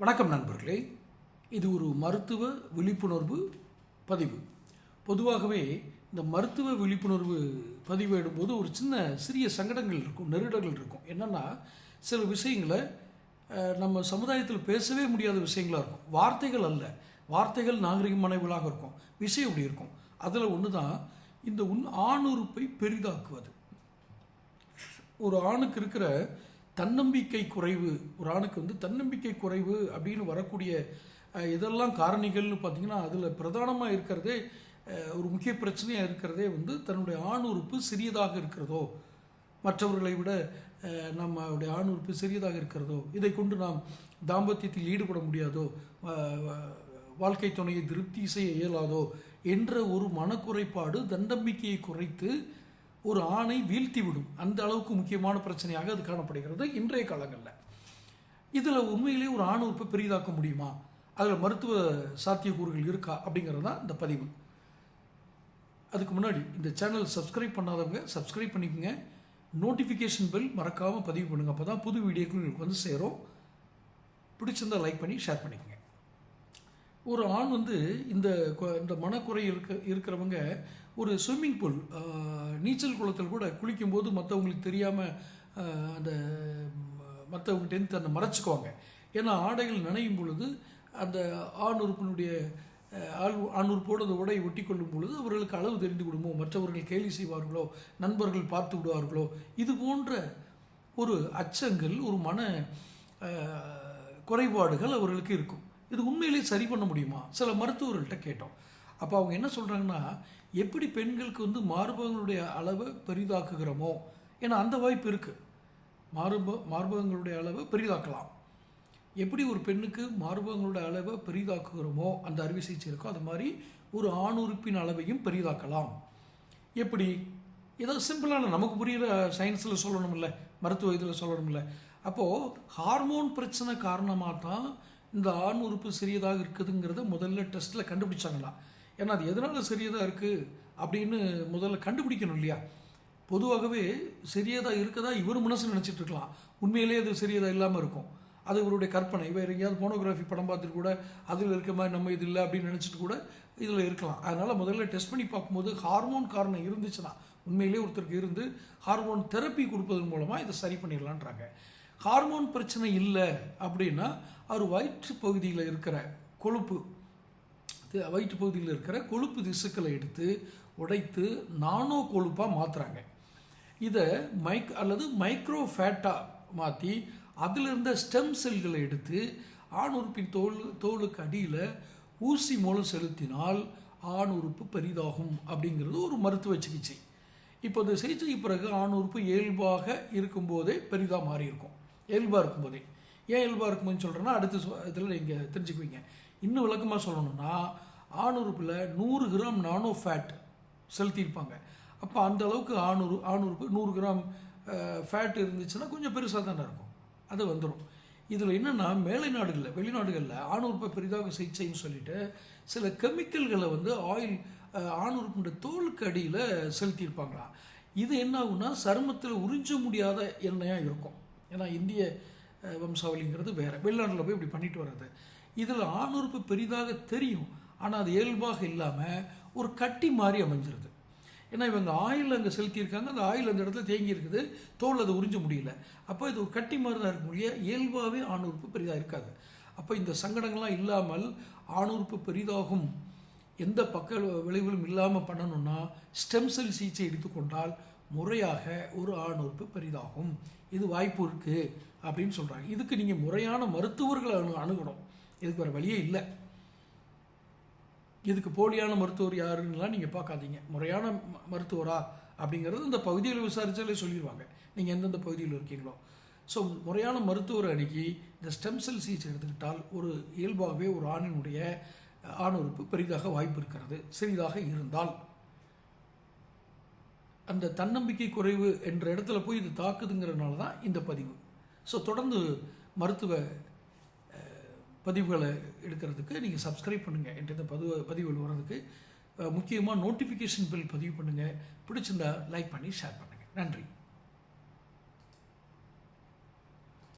வணக்கம் நண்பர்களே. இது ஒரு மருத்துவ விழிப்புணர்வு பதிவு. பொதுவாகவே இந்த மருத்துவ விழிப்புணர்வு பதிவேடும்போது ஒரு சின்ன சிறிய சங்கடங்கள் இருக்கும் நெருடல்கள் இருக்கும். என்னென்னா சில விஷயங்களை நம்ம சமுதாயத்தில் பேசவே முடியாத விஷயங்களாக இருக்கும். வார்த்தைகள் அல்ல. வார்த்தைகள் நாகரிகமானவர்களாக இருக்கும். விஷயம் இப்படி இருக்கும். அதில் ஒன்று தான் இந்த உன் ஆணுறுப்பை பெரிதாக்குவது. ஒரு ஆணுக்கு இருக்கிற தன்னம்பிக்கை குறைவு ஒரு ஆணுக்கு வந்து தன்னம்பிக்கை குறைவு அப்படின்னு வரக்கூடிய இதெல்லாம் காரணிகள்னு பார்த்தீங்கன்னா அதில் பிரதானமாக இருக்கிறதே ஒரு முக்கிய பிரச்சனையாக இருக்கிறதே வந்து தன்னுடைய ஆண் உறுப்பு சிறியதாக இருக்கிறதோ மற்றவர்களை விட நம்முடைய ஆண் உறுப்பு சிறியதாக இருக்கிறதோ இதை கொண்டு நாம் தாம்பத்தியத்தில் ஈடுபட முடியாதோ வாழ்க்கை துணையை திருப்தி செய்ய இயலாதோ என்ற ஒரு மனக்குறைபாடு தன்னம்பிக்கையை குறைத்து ஒரு ஆணை வீழ்த்தி விடும். அந்த அளவுக்கு முக்கியமான பிரச்சனையாக அது காணப்படுகிறது இன்றைய காலங்களில். இதில் உண்மையிலேயே ஒரு ஆண் உறுப்பை பெரிதாக்க முடியுமா? அதில் மருத்துவ சாத்தியக்கூறுகள் இருக்கா? அப்படிங்கிறது தான் இந்த பதிவு. அதுக்கு முன்னாடி இந்த சேனல் சப்ஸ்கிரைப் பண்ணாதவங்க சப்ஸ்கிரைப் பண்ணிக்கோங்க. நோட்டிஃபிகேஷன் பெல் மறக்காமல் பதிவு பண்ணுங்கள் அப்போ தான் புது வீடியோக்கள் உங்களுக்கு வந்து சேரும். பிடிச்சிருந்தா லைக் பண்ணி ஷேர் பண்ணிக்கோங்க. ஒரு ஆண் வந்து இந்த இந்த மனக்குறை இருக்க இருக்கிறவங்க ஒரு ஸ்விம்மிங் பூல் நீச்சல் குளத்தில் கூட குளிக்கும்போது மற்றவங்களுக்கு தெரியாமல் அந்த மற்றவங்ககிட்டேருந்து தன்னை மறைச்சிக்குவாங்க. ஏன்னா ஆடைகள் நனையும் பொழுது அந்த ஆண் உறுப்பினுடைய ஆள் ஆண் உறுப்போடு அந்த உடையை ஒட்டி கொள்ளும் பொழுது அவர்களுக்கு அளவு தெரிந்து விடுமோ? மற்றவர்கள் கேலி செய்வார்களோ? நண்பர்கள் பார்த்து விடுவார்களோ? இது போன்ற ஒரு அச்சங்கள் ஒரு மன குறைபாடுகள் அவர்களுக்கு இருக்கும். இது உண்மையிலேயே சரி பண்ண முடியுமா? சில மருத்துவர்கள்ட்ட கேட்டோம். அப்போ அவங்க என்ன சொல்கிறாங்கன்னா எப்படி பெண்களுக்கு வந்து மார்பகங்களுடைய அளவை பெரிதாக்குகிறோமோ ஏன்னா அந்த வாய்ப்பு இருக்குது மார்ப மார்பகங்களுடைய அளவை பெரிதாக்கலாம். எப்படி ஒரு பெண்ணுக்கு மார்பகங்களுடைய அளவை பெரிதாக்குகிறோமோ அந்த அறுவை சிகிச்சை இருக்கோ அது மாதிரி ஒரு ஆண் உறுப்பின் அளவையும் பெரிதாக்கலாம். எப்படி? ஏதோ சிம்பிளான நமக்கு புரிகிற சயின்ஸில் சொல்லணும்ல மருத்துவ இதில் சொல்லணும்ல. அப்போது ஹார்மோன் பிரச்சனை காரணமாக தான் இந்த ஆண் உறுப்பு சிறியதாக இருக்குதுங்கிறத முதல்ல டெஸ்ட்டில் கண்டுபிடிச்சாங்களாம். ஏன்னா அது எதனால் சிறியதாக இருக்குது அப்படின்னு முதல்ல கண்டுபிடிக்கணும் இல்லையா? பொதுவாகவே சிறியதாக இருக்கதா இவர் மனசு நினச்சிட்டு இருக்கலாம். உண்மையிலேயே அது சிறியதாக இல்லாமல் இருக்கும். அது இவருடைய கற்பனை. இவர் எங்கேயாவது போனோகிராஃபி படம் பார்த்துட்டு கூட அதில் இருக்க மாதிரி நம்ம இது இல்லை அப்படின்னு நினச்சிட்டு கூட இதில் இருக்கலாம். அதனால் முதல்ல டெஸ்ட் பண்ணி பார்க்கும்போது ஹார்மோன் காரணம் இருந்துச்சுன்னா உண்மையிலேயே ஒருத்தருக்கு இருந்து ஹார்மோன் தெரப்பி கொடுப்பதன் மூலமாக இதை சரி பண்ணிடலான்றாங்க. ஹார்மோன் பிரச்சனை இல்லை அப்படின்னா அவர் வயிற்று பகுதியில் இருக்கிற கொழுப்பு வயிற்று பகுதியில் இருக்கிற கொழுப்பு திசுக்களை எடுத்து உடைத்து நானோ கொழுப்பாக மாற்றுறாங்க இதை மைக் அல்லது மைக்ரோ ஃபேட்டாக மாற்றி அதில் இருந்த ஸ்டெம் செல்களை எடுத்து ஆண் உறுப்பின் தோல் தோலுக்கு அடியில் ஊசி மூலம் செலுத்தினால் ஆண் உறுப்பு பெரிதாகும் அப்படிங்கிறது ஒரு மருத்துவ சிகிச்சை. இப்போ இந்த சிகிச்சைக்கு பிறகு ஆண் உறுப்பு இயல்பாக இருக்கும்போதே பெரிதாக மாறியிருக்கும். இயல்பாக இருக்கும்போதே. ஏன் இயல்பாக இருக்கும்போதுன்னு சொல்கிறேன்னா அடுத்த இதில் நீங்கள் தெரிஞ்சுக்குவீங்க. இன்னும் விளக்கமாக சொல்லணும்னா ஆணுறுப்பில் நூறு கிராம் நானோ ஃபேட் செலுத்தியிருப்பாங்க. அப்போ அந்த அளவுக்கு ஆணுறு ஆணுறுப்பு நூறு கிராம் ஃபேட் இருந்துச்சுன்னா கொஞ்சம் பெருசாக தானே இருக்கும். அது வந்துடும் இதில் என்னென்னா மேலை நாடுகளில் வெளிநாடுகளில் ஆணுறுப்பை பெரிதாக சிகிச்சைன்னு சொல்லிட்டு சில கெமிக்கல்களை வந்து ஆயில் ஆணுறுப்புடைய தோலுக்கு அடியில் செலுத்தியிருப்பாங்களாம். இது என்ன ஆகும்னா சருமத்தில் உறிஞ்ச முடியாத எண்ணெயாக இருக்கும். ஏன்னா இந்திய வம்சாவளிங்கிறது வேறு. வெளிநாட்டில் போய் இப்படி பண்ணிட்டு வர்றது. இதில் ஆணுறுப்பு பெரிதாக தெரியும். ஆனால் அது இயல்பாக இல்லாமல் ஒரு கட்டி மாதிரி அமைஞ்சிருது. ஏன்னா இவங்க ஆயில் அங்கே செலுத்தியிருக்காங்க. அந்த ஆயில் அந்த இடத்துல தேங்கி இருக்குது. தோல் அதை உறிஞ்ச முடியல. அப்போ இது ஒரு கட்டி மாதிரி தான் இருக்க முடியாது இயல்பாகவே ஆணுறுப்பு பெரிதாக இருக்காது. அப்போ இந்த சங்கடங்கள்லாம் இல்லாமல் ஆணுறுப்பு பெரிதாகும். எந்த பக்க விளைவுகளும் இல்லாமல் பண்ணணும்னா ஸ்டெம் செல் சிகிச்சை எடுத்துக்கொண்டால் முறையாக ஒரு ஆணுறுப்பு பெரிதாகும். இது வாய்ப்பு இருக்குது அப்படின்னு சொல்கிறாங்க இதுக்கு நீங்கள் முறையான மருத்துவர்களை அணு அணுகணும். இதுக்கு வேறு வழியே இல்லை. இதுக்கு போலியான மருத்துவர் யாருன்னுலாம் நீங்கள் பார்க்காதீங்க. முறையான ம- மருத்துவரா அப்படிங்கிறது இந்த பகுதியில் விசாரிச்சாலே சொல்லிடுவாங்க நீங்கள் எந்தெந்த பகுதியில் இருக்கீங்களோ. ஸோ முறையான மருத்துவர் அணுகி இந்த ஸ்டெம் செல் சிகிச்சை எடுத்துக்கிட்டால் ஒரு இயல்பாகவே ஒரு ஆணினுடைய ஆணுறுப்பு ஆண் உறுப்பு பெரிதாக வாய்ப்பு இருக்கிறது. சிறிதாக இருந்தால். அந்த தன்னம்பிக்கை குறைவு என்ற இடத்துல போய் இது தாக்குதுங்கிறதுனால தான் இந்த பதிவு. ஸோ தொடர்ந்து மருத்துவ பதிவுகளை எடுக்கிறதுக்கு நீங்கள் சப்ஸ்கிரைப் பண்ணுங்கள் என்கிட்ட இந்த பதிவு பதிவுகள் வர்றதுக்கு முக்கியமாக நோட்டிஃபிகேஷன் பில் பதிவு பண்ணுங்கள் பிடிச்சிருந்தா லைக் பண்ணி ஷேர் பண்ணுங்கள் நன்றி.